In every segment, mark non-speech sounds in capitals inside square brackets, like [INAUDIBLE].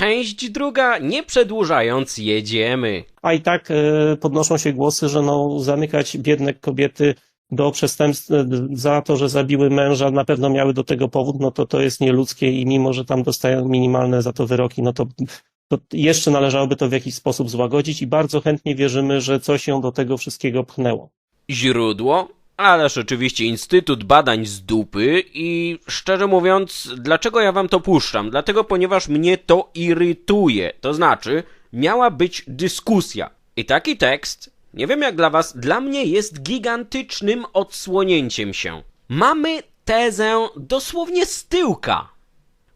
Część druga, nie przedłużając, jedziemy. A i tak e, podnoszą się głosy, że no, zamykać biedne kobiety do przestępstw e, za to, że zabiły męża, na pewno miały do tego powód, no to to jest nieludzkie i mimo, że tam dostają minimalne za to wyroki, no to, to jeszcze należałoby to w jakiś sposób złagodzić i bardzo chętnie wierzymy, że coś ją do tego wszystkiego pchnęło. Źródło? Ależ oczywiście Instytut Badań z Dupy i szczerze mówiąc, dlaczego ja wam to puszczam? Dlatego, ponieważ mnie to irytuje. To znaczy, miała być dyskusja. I taki tekst, nie wiem jak dla was, dla mnie jest gigantycznym odsłonięciem się. Mamy tezę dosłownie z tyłka.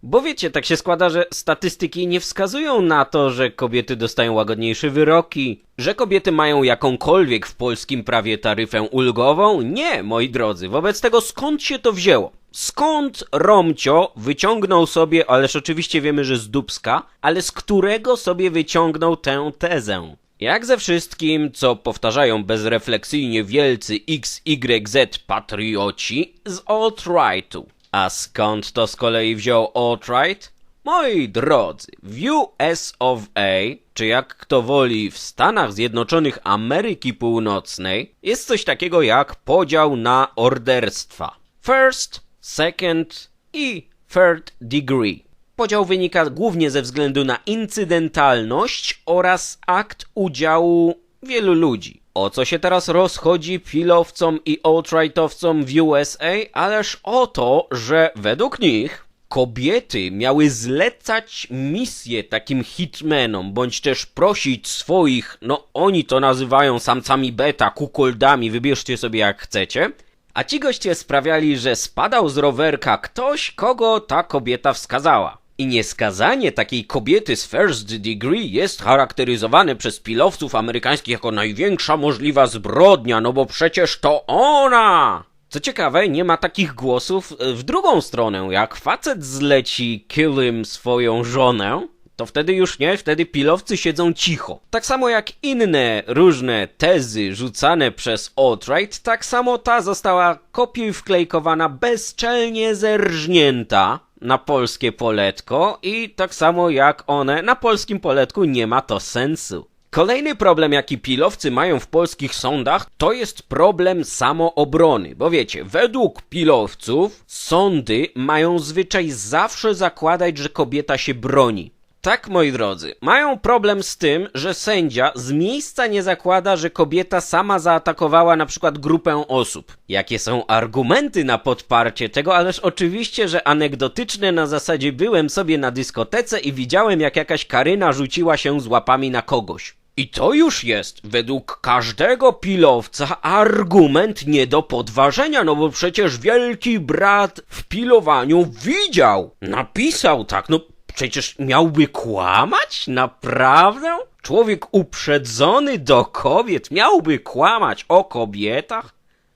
Bo wiecie, tak się składa, że statystyki nie wskazują na to, że kobiety dostają łagodniejsze wyroki, że kobiety mają jakąkolwiek w polskim prawie taryfę ulgową. Nie, moi drodzy. Wobec tego skąd się to wzięło? Skąd Romcio wyciągnął sobie, ależ oczywiście wiemy, że z Dubska, ale z którego sobie wyciągnął tę tezę? Jak ze wszystkim, co powtarzają bezrefleksyjnie wielcy XYZ patrioci z alt-rightu. A skąd to z kolei wziął alt-right? Moi drodzy, w US of A, czy jak kto woli w Stanach Zjednoczonych Ameryki Północnej, jest coś takiego jak podział na orderstwa. First, second i third degree. Podział wynika głównie ze względu na incydentalność oraz akt udziału wielu ludzi. O co się teraz rozchodzi pilowcom i alt-rightowcom w USA? Ależ o to, że według nich kobiety miały zlecać misje takim hitmenom, bądź też prosić swoich, no oni to nazywają samcami beta, kukoldami, wybierzcie sobie jak chcecie, a ci goście sprawiali, że spadał z rowerka ktoś, kogo ta kobieta wskazała. I nieskazanie takiej kobiety z first degree jest charakteryzowane przez pilowców amerykańskich jako największa możliwa zbrodnia, no bo przecież to ona! Co ciekawe, nie ma takich głosów w drugą stronę. Jak facet zleci killym swoją żonę, to wtedy już nie, wtedy pilowcy siedzą cicho. Tak samo jak inne różne tezy rzucane przez alt-right, tak samo ta została kopiuj wklejkowana bezczelnie zerżnięta na polskie poletko i tak samo jak one na polskim poletku nie ma to sensu. Kolejny problem, jaki pilowcy mają w polskich sądach, to jest problem samoobrony. Bo wiecie, według pilowców sądy mają zwyczaj zawsze zakładać, że kobieta się broni. Tak, moi drodzy, mają problem z tym, że sędzia z miejsca nie zakłada, że kobieta sama zaatakowała na przykład grupę osób. Jakie są argumenty na podparcie tego, ależ oczywiście, że anegdotyczne na zasadzie byłem sobie na dyskotece i widziałem jak jakaś Karyna rzuciła się z łapami na kogoś. I to już jest, według każdego pilowca, argument nie do podważenia, no bo przecież wielki brat w pilowaniu widział, napisał tak, no Przecież miałby kłamać? Naprawdę? Człowiek uprzedzony do kobiet miałby kłamać o kobietach?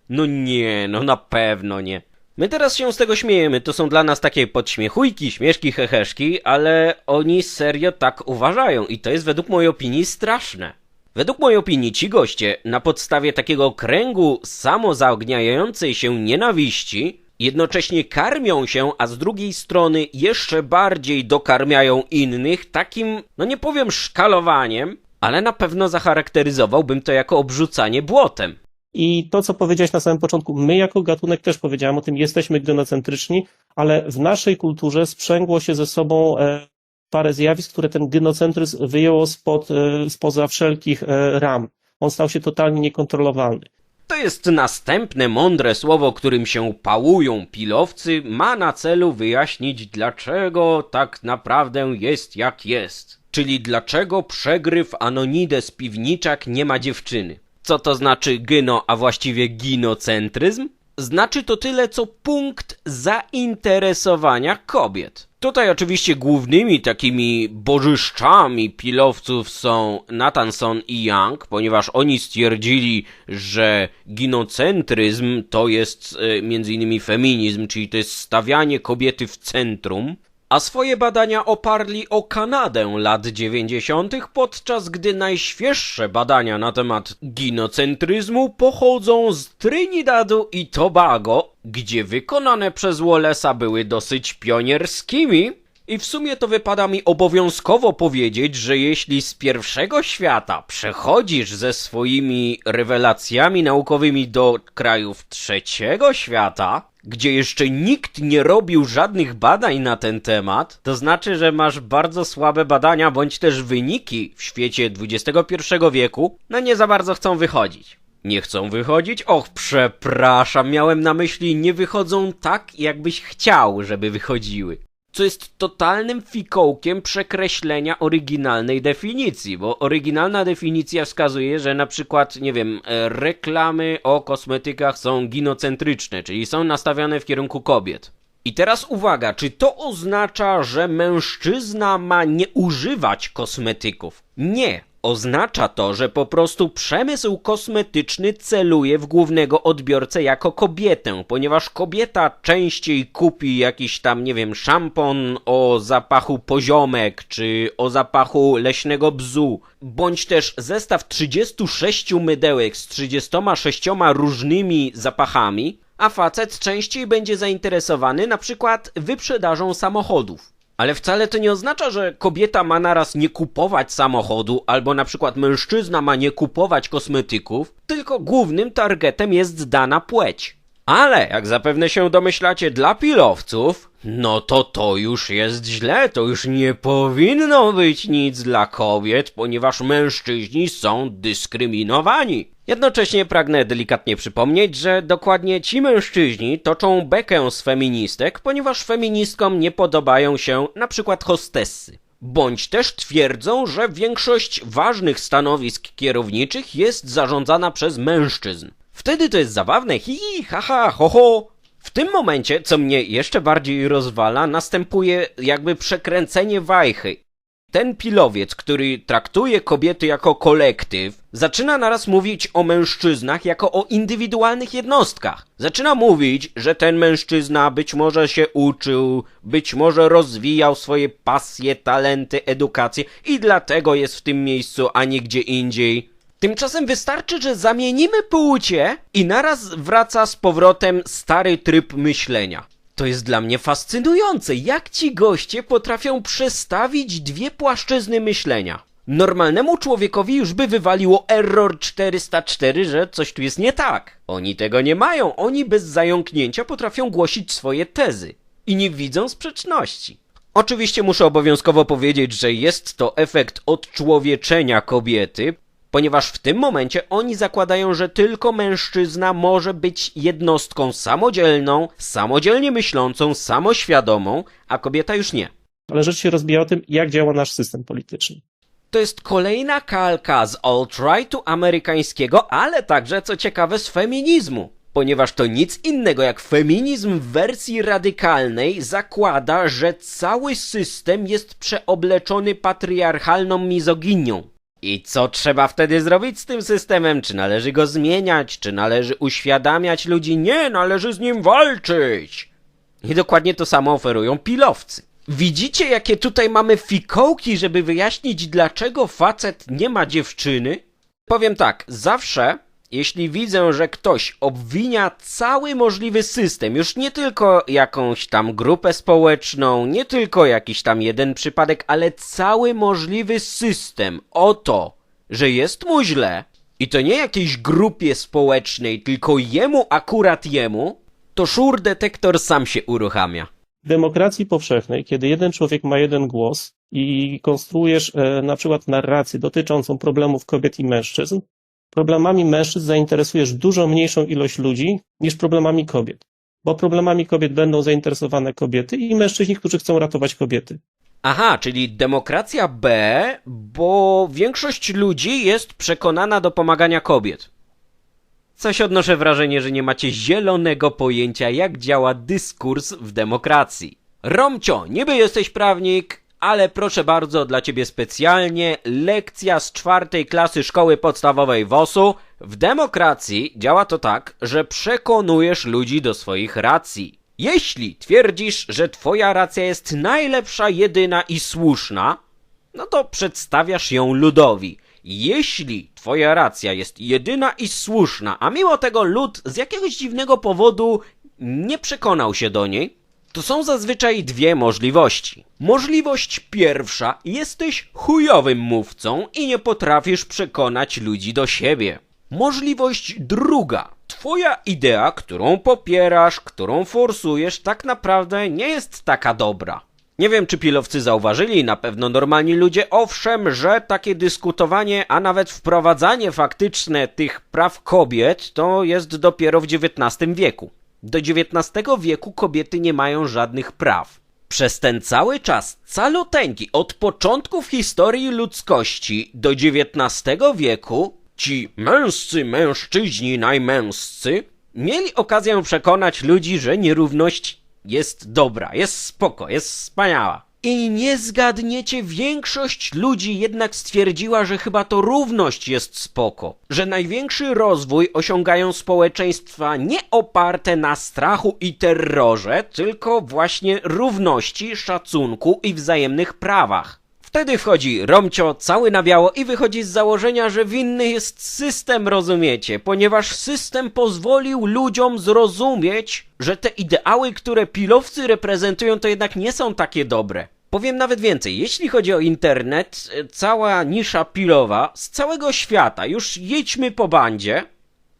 No nie, no na pewno nie. My teraz się z tego śmiejemy, to są dla nas takie podśmiechujki, śmieszki, heheszki, ale oni serio tak uważają i to jest według mojej opinii straszne. Według mojej opinii ci goście na podstawie takiego kręgu samozaogniającej się nienawiści jednocześnie karmią się, a z drugiej strony jeszcze bardziej dokarmiają innych takim, no nie powiem szkalowaniem, ale na pewno zacharakteryzowałbym to jako obrzucanie błotem. I to, co powiedziałeś na samym początku, my jako gatunek też powiedziałem o tym, jesteśmy gynocentryczni, ale w naszej kulturze sprzęgło się ze sobą e, parę zjawisk, które ten gynocentryzm wyjęło spod, e, spoza wszelkich e, ram. On stał się totalnie niekontrolowalny. To jest następne mądre słowo, którym się pałują pilowcy, ma na celu wyjaśnić, dlaczego tak naprawdę jest jak jest. Czyli dlaczego przegryw Anonides Piwniczak nie ma dziewczyny. Co to znaczy gyno, a właściwie ginocentryzm? Znaczy to tyle, co punkt zainteresowania kobiet. Tutaj oczywiście głównymi takimi bożyszczami pilowców są Nathanson i Young, ponieważ oni stwierdzili, że ginocentryzm to jest e, innymi feminizm, czyli to jest stawianie kobiety w centrum, a swoje badania oparli o Kanadę lat 90., podczas gdy najświeższe badania na temat ginocentryzmu pochodzą z Trinidadu i Tobago, gdzie wykonane przez Wallace'a były dosyć pionierskimi I w sumie to wypada mi obowiązkowo powiedzieć, że jeśli z pierwszego świata przechodzisz ze swoimi rewelacjami naukowymi do krajów trzeciego świata, gdzie jeszcze nikt nie robił żadnych badań na ten temat, to znaczy, że masz bardzo słabe badania bądź też wyniki w świecie XXI wieku, no nie za bardzo chcą wychodzić. Nie chcą wychodzić? Och, przepraszam, miałem na myśli nie wychodzą tak, jakbyś chciał, żeby wychodziły. Co jest totalnym fikołkiem przekreślenia oryginalnej definicji, bo oryginalna definicja wskazuje, że na przykład, nie wiem, e, reklamy o kosmetykach są ginocentryczne, czyli są nastawione w kierunku kobiet. I teraz uwaga, czy to oznacza, że mężczyzna ma nie używać kosmetyków? Nie. Oznacza to, że po prostu przemysł kosmetyczny celuje w głównego odbiorcę jako kobietę, ponieważ kobieta częściej kupi jakiś tam, nie wiem, szampon o zapachu poziomek, czy o zapachu leśnego bzu, bądź też zestaw 36 mydełek z 36 różnymi zapachami, a facet częściej będzie zainteresowany na przykład wyprzedażą samochodów. Ale wcale to nie oznacza, że kobieta ma naraz nie kupować samochodu, albo na przykład mężczyzna ma nie kupować kosmetyków, tylko głównym targetem jest dana płeć. Ale, jak zapewne się domyślacie, dla pilowców, no to to już jest źle, to już nie powinno być nic dla kobiet, ponieważ mężczyźni są dyskryminowani. Jednocześnie pragnę delikatnie przypomnieć, że dokładnie ci mężczyźni toczą bekę z feministek, ponieważ feministkom nie podobają się na przykład hostessy. Bądź też twierdzą, że większość ważnych stanowisk kierowniczych jest zarządzana przez mężczyzn. Wtedy to jest zabawne, hi, haha, ho, ho. W tym momencie, co mnie jeszcze bardziej rozwala, następuje jakby przekręcenie wajchy. Ten pilowiec, który traktuje kobiety jako kolektyw, zaczyna naraz mówić o mężczyznach jako o indywidualnych jednostkach. Zaczyna mówić, że ten mężczyzna być może się uczył, być może rozwijał swoje pasje, talenty, edukację i dlatego jest w tym miejscu, a nie gdzie indziej. Tymczasem wystarczy, że zamienimy płcie i naraz wraca z powrotem stary tryb myślenia. To jest dla mnie fascynujące, jak ci goście potrafią przestawić dwie płaszczyzny myślenia. Normalnemu człowiekowi już by wywaliło error 404, że coś tu jest nie tak. Oni tego nie mają, oni bez zająknięcia potrafią głosić swoje tezy i nie widzą sprzeczności. Oczywiście muszę obowiązkowo powiedzieć, że jest to efekt odczłowieczenia kobiety, ponieważ w tym momencie oni zakładają, że tylko mężczyzna może być jednostką samodzielną, samodzielnie myślącą, samoświadomą, a kobieta już nie. Ale rzecz się rozbija o tym, jak działa nasz system polityczny. To jest kolejna kalka z alt-rightu amerykańskiego, ale także, co ciekawe, z feminizmu. Ponieważ to nic innego jak feminizm w wersji radykalnej zakłada, że cały system jest przeobleczony patriarchalną mizoginią. I co trzeba wtedy zrobić z tym systemem? Czy należy go zmieniać? Czy należy uświadamiać ludzi? Nie, należy z nim walczyć! I dokładnie to samo oferują pilowcy. Widzicie, jakie tutaj mamy fikołki, żeby wyjaśnić, dlaczego facet nie ma dziewczyny? Powiem tak, zawsze, jeśli widzę, że ktoś obwinia cały możliwy system, już nie tylko jakąś tam grupę społeczną, nie tylko jakiś tam jeden przypadek, ale cały możliwy system o to, że jest mu źle, i to nie jakiejś grupie społecznej, tylko jemu, akurat jemu, to szur detektor sam się uruchamia. W demokracji powszechnej, kiedy jeden człowiek ma jeden głos i konstruujesz e, na przykład narrację dotyczącą problemów kobiet i mężczyzn, problemami mężczyzn zainteresujesz dużo mniejszą ilość ludzi niż problemami kobiet. Bo problemami kobiet będą zainteresowane kobiety i mężczyźni, którzy chcą ratować kobiety. Aha, czyli demokracja B, bo większość ludzi jest przekonana do pomagania kobiet. Coś odnoszę wrażenie, że nie macie zielonego pojęcia, jak działa dyskurs w demokracji. Romcio, niby jesteś prawnik, ale proszę bardzo, dla ciebie specjalnie lekcja z czwartej klasy szkoły podstawowej WOS-u. W demokracji działa to tak, że przekonujesz ludzi do swoich racji. Jeśli twierdzisz, że twoja racja jest najlepsza, jedyna i słuszna, no to przedstawiasz ją ludowi. Jeśli twoja racja jest jedyna i słuszna, a mimo tego lud z jakiegoś dziwnego powodu nie przekonał się do niej, To są zazwyczaj dwie możliwości. Możliwość pierwsza, jesteś chujowym mówcą i nie potrafisz przekonać ludzi do siebie. Możliwość druga, twoja idea, którą popierasz, którą forsujesz, tak naprawdę nie jest taka dobra. Nie wiem, czy pilowcy zauważyli, na pewno normalni ludzie, owszem, że takie dyskutowanie, a nawet wprowadzanie faktyczne tych praw kobiet to jest dopiero w XIX wieku. Do XIX wieku kobiety nie mają żadnych praw. Przez ten cały czas caloteńki od początków historii ludzkości do XIX wieku ci męscy mężczyźni najmęscy mieli okazję przekonać ludzi, że nierówność jest dobra, jest spoko, jest wspaniała. I nie zgadniecie, większość ludzi jednak stwierdziła, że chyba to równość jest spoko. Że największy rozwój osiągają społeczeństwa nie oparte na strachu i terrorze, tylko właśnie równości, szacunku i wzajemnych prawach. Wtedy wchodzi Romcio cały na biało i wychodzi z założenia, że winny jest system, rozumiecie? Ponieważ system pozwolił ludziom zrozumieć, że te ideały, które pilowcy reprezentują, to jednak nie są takie dobre. Powiem nawet więcej, jeśli chodzi o internet, cała nisza pilowa z całego świata, już jedźmy po bandzie,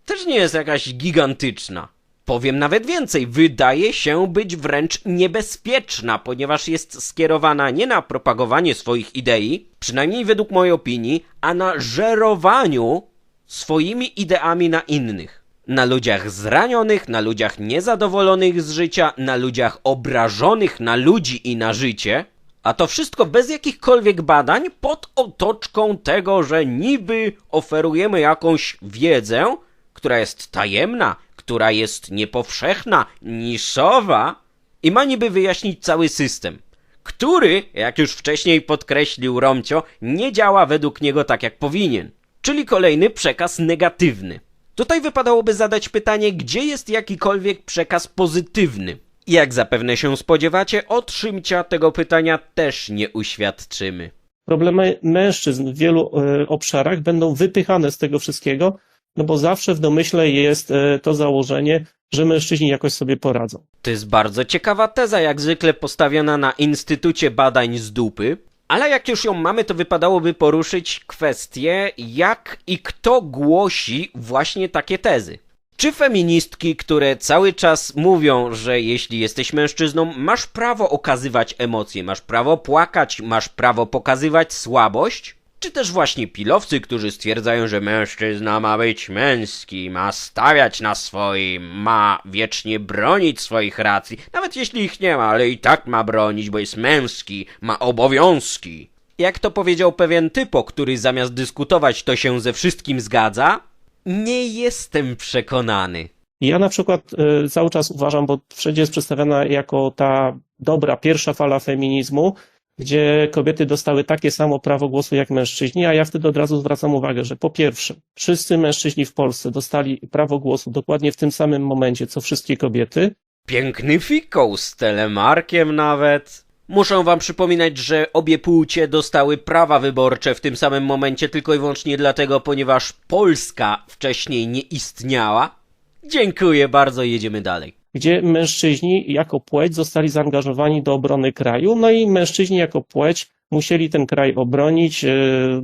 też nie jest jakaś gigantyczna. Powiem nawet więcej, wydaje się być wręcz niebezpieczna, ponieważ jest skierowana nie na propagowanie swoich idei, przynajmniej według mojej opinii, a na żerowaniu swoimi ideami na innych. Na ludziach zranionych, na ludziach niezadowolonych z życia, na ludziach obrażonych na ludzi i na życie. A to wszystko bez jakichkolwiek badań, pod otoczką tego, że niby oferujemy jakąś wiedzę, która jest tajemna, która jest niepowszechna, niszowa i ma niby wyjaśnić cały system, który, jak już wcześniej podkreślił Romcio, nie działa według niego tak jak powinien. Czyli kolejny przekaz negatywny. Tutaj wypadałoby zadać pytanie, gdzie jest jakikolwiek przekaz pozytywny. Jak zapewne się spodziewacie, od Szymcia tego pytania też nie uświadczymy. Problemy mężczyzn w wielu e, obszarach będą wypychane z tego wszystkiego, no bo zawsze w domyśle jest e, to założenie, że mężczyźni jakoś sobie poradzą. To jest bardzo ciekawa teza, jak zwykle postawiona na Instytucie Badań z Dupy. Ale jak już ją mamy, to wypadałoby poruszyć kwestię, jak i kto głosi właśnie takie tezy. Czy feministki, które cały czas mówią, że jeśli jesteś mężczyzną, masz prawo okazywać emocje, masz prawo płakać, masz prawo pokazywać słabość? Czy też właśnie pilowcy, którzy stwierdzają, że mężczyzna ma być męski, ma stawiać na swoim, ma wiecznie bronić swoich racji, nawet jeśli ich nie ma, ale i tak ma bronić, bo jest męski, ma obowiązki. Jak to powiedział pewien typo, który zamiast dyskutować to się ze wszystkim zgadza? Nie jestem przekonany. Ja na przykład e, cały czas uważam, bo wszędzie jest przedstawiana jako ta dobra pierwsza fala feminizmu, gdzie kobiety dostały takie samo prawo głosu jak mężczyźni, a ja wtedy od razu zwracam uwagę, że po pierwsze, wszyscy mężczyźni w Polsce dostali prawo głosu dokładnie w tym samym momencie, co wszystkie kobiety. Piękny fikoł z telemarkiem nawet. Muszę wam przypominać, że obie płcie dostały prawa wyborcze w tym samym momencie tylko i wyłącznie dlatego, ponieważ Polska wcześniej nie istniała. Dziękuję bardzo, jedziemy dalej. Gdzie mężczyźni jako płeć zostali zaangażowani do obrony kraju, no i mężczyźni jako płeć musieli ten kraj obronić, e,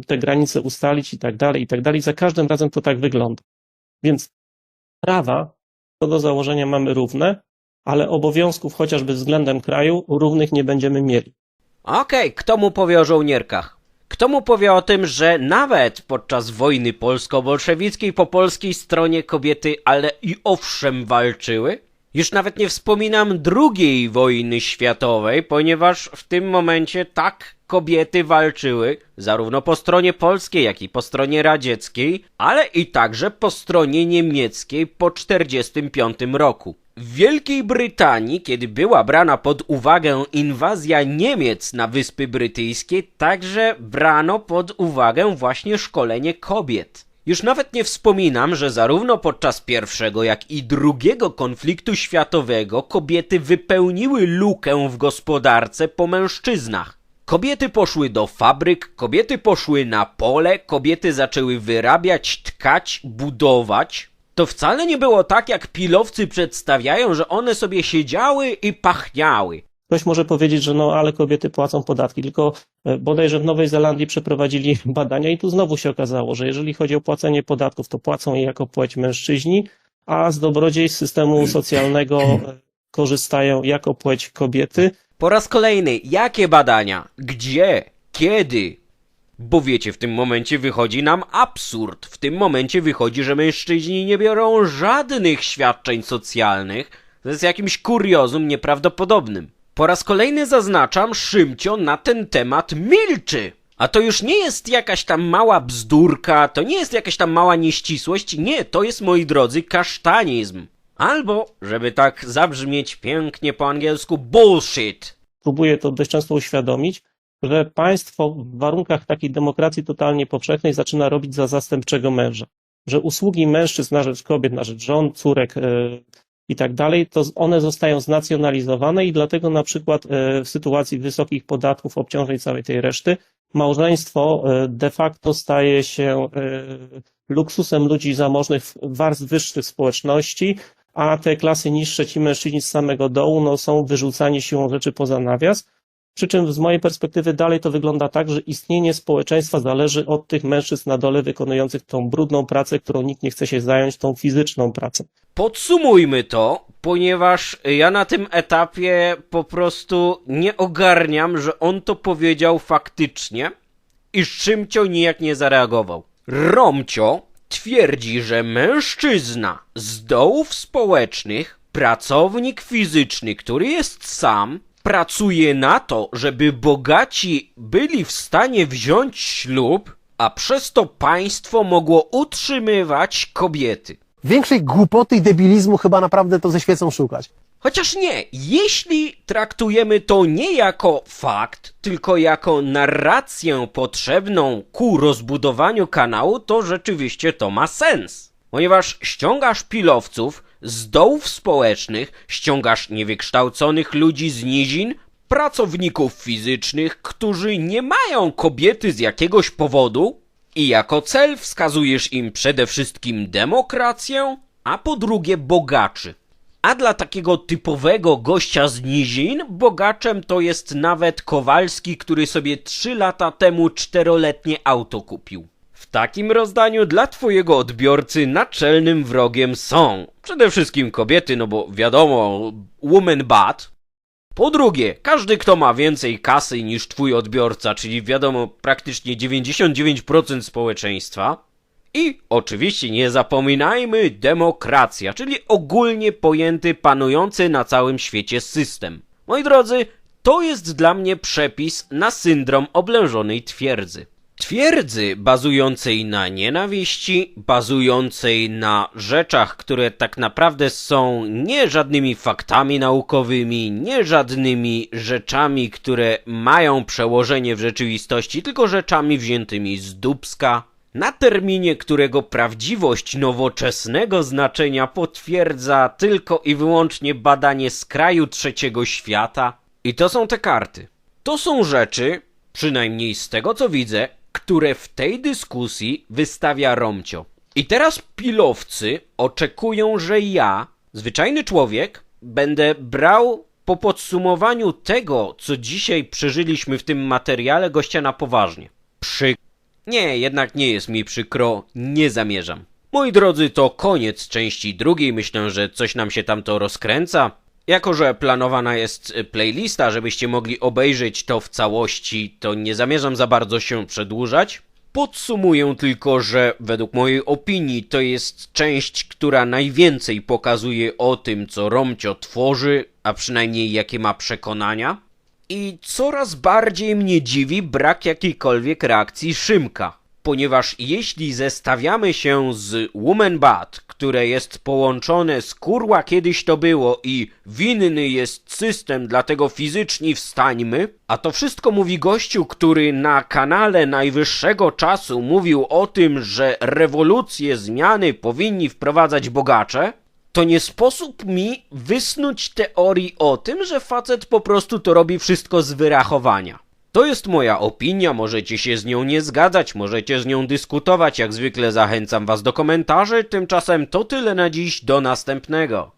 te granice ustalić i tak dalej, i tak dalej. Za każdym razem to tak wygląda. Więc prawa co do założenia mamy równe, ale obowiązków chociażby względem kraju równych nie będziemy mieli. Okej, kto mu powie o żołnierkach? Kto mu powie o tym, że nawet podczas wojny polsko-bolszewickiej po polskiej stronie kobiety, ale i owszem walczyły? Już nawet nie wspominam drugiej wojny światowej, ponieważ w tym momencie tak kobiety walczyły zarówno po stronie polskiej, jak i po stronie radzieckiej, ale i także po stronie niemieckiej po 1945 roku. W Wielkiej Brytanii, kiedy była brana pod uwagę inwazja Niemiec na Wyspy Brytyjskie, także brano pod uwagę właśnie szkolenie kobiet. Już nawet nie wspominam, że zarówno podczas pierwszego, jak i drugiego konfliktu światowego kobiety wypełniły lukę w gospodarce po mężczyznach. Kobiety poszły do fabryk, kobiety poszły na pole, kobiety zaczęły wyrabiać, tkać, budować. to wcale nie było tak, jak pilowcy przedstawiają, że one sobie siedziały i pachniały. Ktoś może powiedzieć, że no ale kobiety płacą podatki, tylko e, bodajże w Nowej Zelandii przeprowadzili [LAUGHS] badania i tu znowu się okazało, że jeżeli chodzi o płacenie podatków, to płacą je jako płeć mężczyźni, a z dobrodziejstw systemu [CLEARS THROAT] socjalnego e, korzystają jako płeć kobiety. Po raz kolejny, jakie badania? Gdzie? Kiedy? Bo wiecie, w tym momencie wychodzi nam absurd. W tym momencie wychodzi, że mężczyźni nie biorą żadnych świadczeń socjalnych. To jest jakimś kuriozum nieprawdopodobnym. Po raz kolejny zaznaczam, Szymcio na ten temat milczy. A to już nie jest jakaś tam mała bzdurka, to nie jest jakaś tam mała nieścisłość, nie, to jest, moi drodzy, kasztanizm. Albo, żeby tak zabrzmieć pięknie po angielsku, bullshit. Próbuję to dość często uświadomić, że państwo w warunkach takiej demokracji totalnie powszechnej zaczyna robić za zastępczego męża. Że usługi mężczyzn na rzecz kobiet, na rzecz żon, córek, e, i tak dalej, to one zostają znacjonalizowane i dlatego na przykład e, w sytuacji wysokich podatków, obciążeń całej tej reszty, małżeństwo e, de facto staje się e, luksusem ludzi zamożnych warstw wyższych społeczności, a te klasy niższe, ci mężczyźni z samego dołu, no, są wyrzucani siłą rzeczy poza nawias. Przy czym z mojej perspektywy dalej to wygląda tak, że istnienie społeczeństwa zależy od tych mężczyzn na dole wykonujących tą brudną pracę, którą nikt nie chce się zająć, tą fizyczną pracę. Podsumujmy to, ponieważ ja na tym etapie po prostu nie ogarniam, że on to powiedział faktycznie i Szymcio nijak nie zareagował. Romcio twierdzi, że mężczyzna z dołów społecznych, pracownik fizyczny, który jest sam, pracuje na to, żeby bogaci byli w stanie wziąć ślub, a przez to państwo mogło utrzymywać kobiety. Większej głupoty i debilizmu chyba naprawdę to ze świecą szukać. Chociaż nie, jeśli traktujemy to nie jako fakt, tylko jako narrację potrzebną ku rozbudowaniu kanału, to rzeczywiście to ma sens. Ponieważ ściągasz pilowców z dołów społecznych, ściągasz niewykształconych ludzi z nizin, pracowników fizycznych, którzy nie mają kobiety z jakiegoś powodu i jako cel wskazujesz im przede wszystkim demokrację, a po drugie bogaczy. A dla takiego typowego gościa z nizin, bogaczem to jest nawet Kowalski, który sobie trzy lata temu czteroletnie auto kupił. W takim rozdaniu dla twojego odbiorcy naczelnym wrogiem są przede wszystkim kobiety, no bo wiadomo, woman bad. Po drugie, każdy kto ma więcej kasy niż twój odbiorca, czyli wiadomo praktycznie 99% społeczeństwa. I oczywiście nie zapominajmy demokracja, czyli ogólnie pojęty panujący na całym świecie system. Moi drodzy, to jest dla mnie przepis na syndrom oblężonej twierdzy. Twierdzy bazującej na nienawiści, bazującej na rzeczach, które tak naprawdę są nie żadnymi faktami naukowymi, nie żadnymi rzeczami, które mają przełożenie w rzeczywistości, tylko rzeczami wziętymi z dubska, na terminie, którego prawdziwość nowoczesnego znaczenia potwierdza tylko i wyłącznie badanie z kraju trzeciego świata. I to są te karty. To są rzeczy, przynajmniej z tego co widzę, które w tej dyskusji wystawia Romcio. I teraz pilowcy oczekują, że ja, zwyczajny człowiek, będę brał po podsumowaniu tego, co dzisiaj przeżyliśmy w tym materiale, gościa na poważnie. Przy... Nie, jednak nie jest mi przykro, nie zamierzam. Moi drodzy, to koniec części drugiej. Myślę, że coś nam się tam to rozkręca. Jako, że planowana jest y, playlista, żebyście mogli obejrzeć to w całości, to nie zamierzam za bardzo się przedłużać. Podsumuję tylko, że według mojej opinii to jest część, która najwięcej pokazuje o tym, co Romcio tworzy, a przynajmniej jakie ma przekonania. I coraz bardziej mnie dziwi brak jakiejkolwiek reakcji Szymka. Ponieważ jeśli zestawiamy się z Woman Bad, które jest połączone z kurła kiedyś to było i winny jest system, dlatego fizyczni wstańmy, a to wszystko mówi gościu, który na kanale najwyższego czasu mówił o tym, że rewolucje, zmiany powinni wprowadzać bogacze, to nie sposób mi wysnuć teorii o tym, że facet po prostu to robi wszystko z wyrachowania. To jest moja opinia, możecie się z nią nie zgadzać, możecie z nią dyskutować, jak zwykle zachęcam was do komentarzy, tymczasem to tyle na dziś, do następnego.